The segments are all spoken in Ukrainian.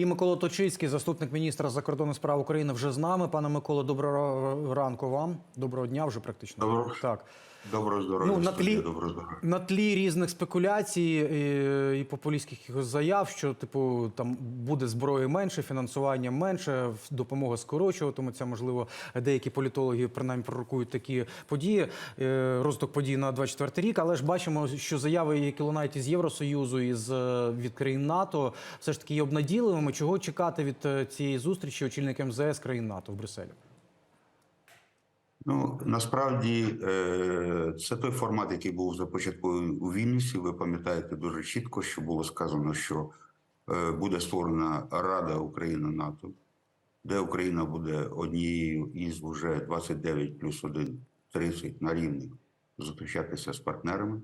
І Микола Точицький, заступник міністра закордонних справ України, вже з нами. Пане Миколо, доброго ранку вам. Доброго дня вже практично. Доброго. Так. Доброго здоров'я. Ну, на тлі- здоров'я. На тлі різних спекуляцій і, і популістських якихось заяв, що типу там буде зброї менше, фінансування менше, допомога скорочуватиметься. Можливо, деякі політологи принаймні пророкують такі події, е, розвиток подій на 24 рік. Але ж бачимо, що заяви, які лунають із Євросоюзу і з е, від країн НАТО, все ж таки є обнадійливими. Чого чекати від е, цієї зустрічі очільник МЗС країн НАТО в Брюсселі? Ну насправді е, це той формат, який був започаткований у Вільнюсі. Ви пам'ятаєте дуже чітко, що було сказано, що е, буде створена Рада Україна НАТО, де Україна буде однією із вже 29 плюс 1, 30 на рівні зустрічатися з партнерами.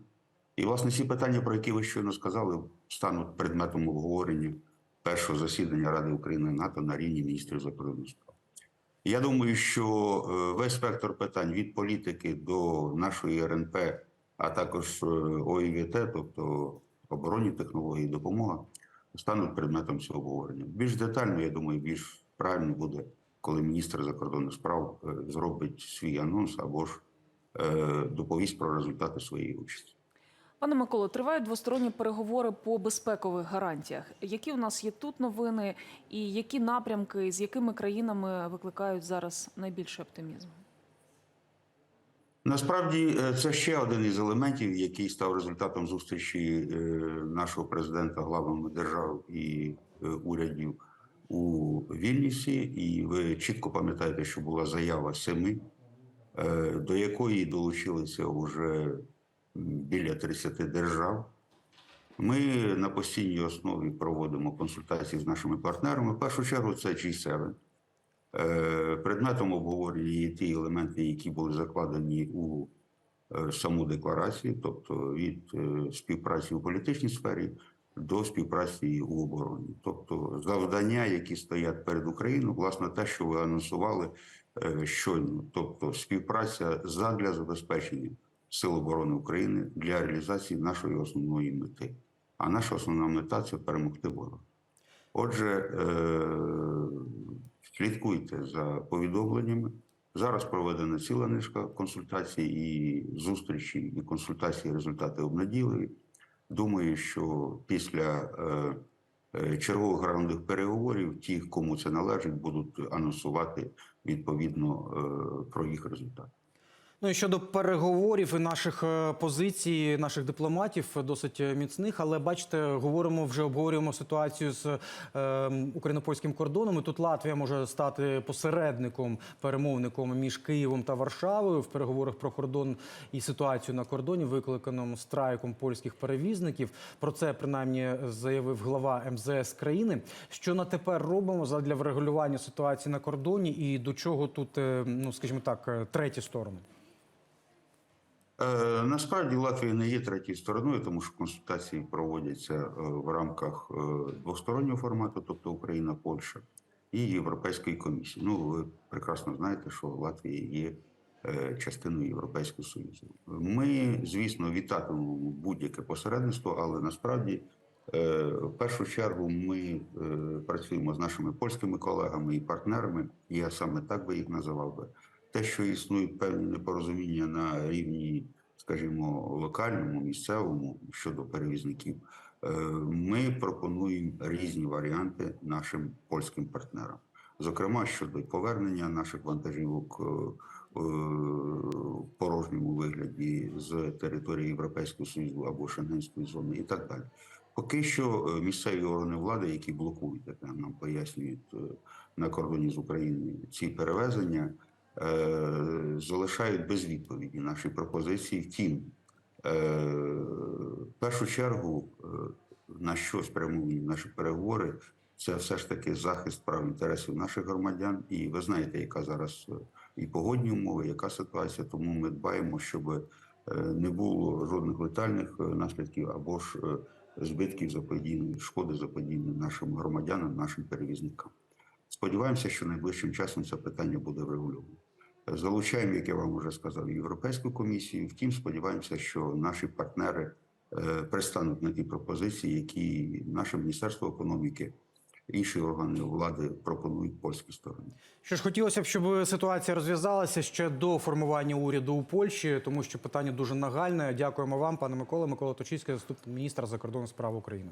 І, власне, ці питання, про які ви щойно сказали, стануть предметом обговорення першого засідання Ради України НАТО на рівні міністрів закордонних. Я думаю, що е, весь спектр питань від політики до нашої РНП, а також е, ОІВТ, тобто оборонні технології, допомога, стануть предметом цього обговорення. Більш детально, я думаю, більш правильно буде, коли міністр закордонних справ е, зробить свій анонс або ж доповість про результати своєї участі. Пане Миколо, тривають двосторонні переговори по безпекових гарантіях. Які у нас є тут новини, і які напрямки з якими країнами викликають зараз найбільший оптимізм? Насправді е, це ще один із елементів, який став результатом зустрічі е, нашого президента главами держав і е, урядів у Вільнюсі. І ви чітко пам'ятаєте, що була заява семи, до якої долучилися вже біля 30 держав. Ми на постійній основі проводимо консультації з нашими партнерами. В першу чергу це G7. Е, Предметом обговорення є ті елементи, які були закладені у е, саму декларацію, тобто від е, співпраці у політичній сфері до співпраці у обороні. Тобто завдання, які стоять перед Україною, власне, те, що ви анонсували щойно, тобто співпраця задля забезпечення Сил оборони України для реалізації нашої основної мети. А наша основна мета це перемогти ворога. Отже, е, слідкуйте за повідомленнями. Зараз проведена ціла низка консультацій і зустрічі, і консультації результати обнадійливі. Думаю, що після е, е, чергових раундів переговорів ті, кому це належить, будуть анонсувати відповідно про їх результати. Ну і щодо переговорів і наших е, позицій, наших дипломатів е, досить е, міцних, але бачите, говоримо вже обговорюємо ситуацію з е, україно-польським кордоном. І тут Латвія може стати посередником, перемовником між Києвом та Варшавою в переговорах про кордон і ситуацію на кордоні, викликаному страйком польських перевізників. Про це принаймні заявив глава МЗС країни. Що на тепер робимо задля врегулювання ситуації на кордоні, і до чого тут, ну скажімо так, треті сторони? Е, Насправді Латвія не є третьою стороною, тому що консультації проводяться е, в рамках е, двостороннього формату, тобто Україна, Польща і Європейської комісії. Ну, ви прекрасно знаєте, що Латвія є е, частиною Європейського Союзу. Ми, звісно, вітатимемо будь-яке посередництво, але насправді. В першу чергу ми працюємо з нашими польськими колегами і партнерами. Я саме так би їх називав би те, що існують певні непорозуміння на рівні, скажімо, локальному, місцевому щодо перевізників, е, ми пропонуємо різні варіанти нашим польським партнерам. Зокрема, щодо повернення наших вантажівок е, е, в порожньому вигляді з території Європейського Союзу або Шенгенської зони і так далі. Поки що місцеві органи влади, які блокують, як нам пояснюють на кордоні з Україною ці перевезення, залишають без відповіді наші пропозиції. Втім, е, в першу чергу, е, на що спрямовані наші переговори, це все ж таки захист прав інтересів наших громадян. І ви знаєте, яка зараз е, і погодні умови, яка ситуація. Тому ми дбаємо, щоб е, не було жодних летальних е, наслідків або ж е, збитків заподіяної, шкоди заподіяної нашим громадянам, нашим перевізникам. Сподіваємося, що найближчим часом це питання буде врегульовано. Залучаємо, як я вам вже сказав, Європейську комісію. Втім, сподіваємося, що наші партнери е, пристануть на ті пропозиції, які наше Міністерство економіки інші органи влади пропонують польській стороні. Що ж хотілося б, щоб ситуація розв'язалася ще до формування уряду у Польщі, тому що питання дуже нагальне. Дякуємо вам, пане Микола. Микола Точицький, заступник міністра закордонних справ України.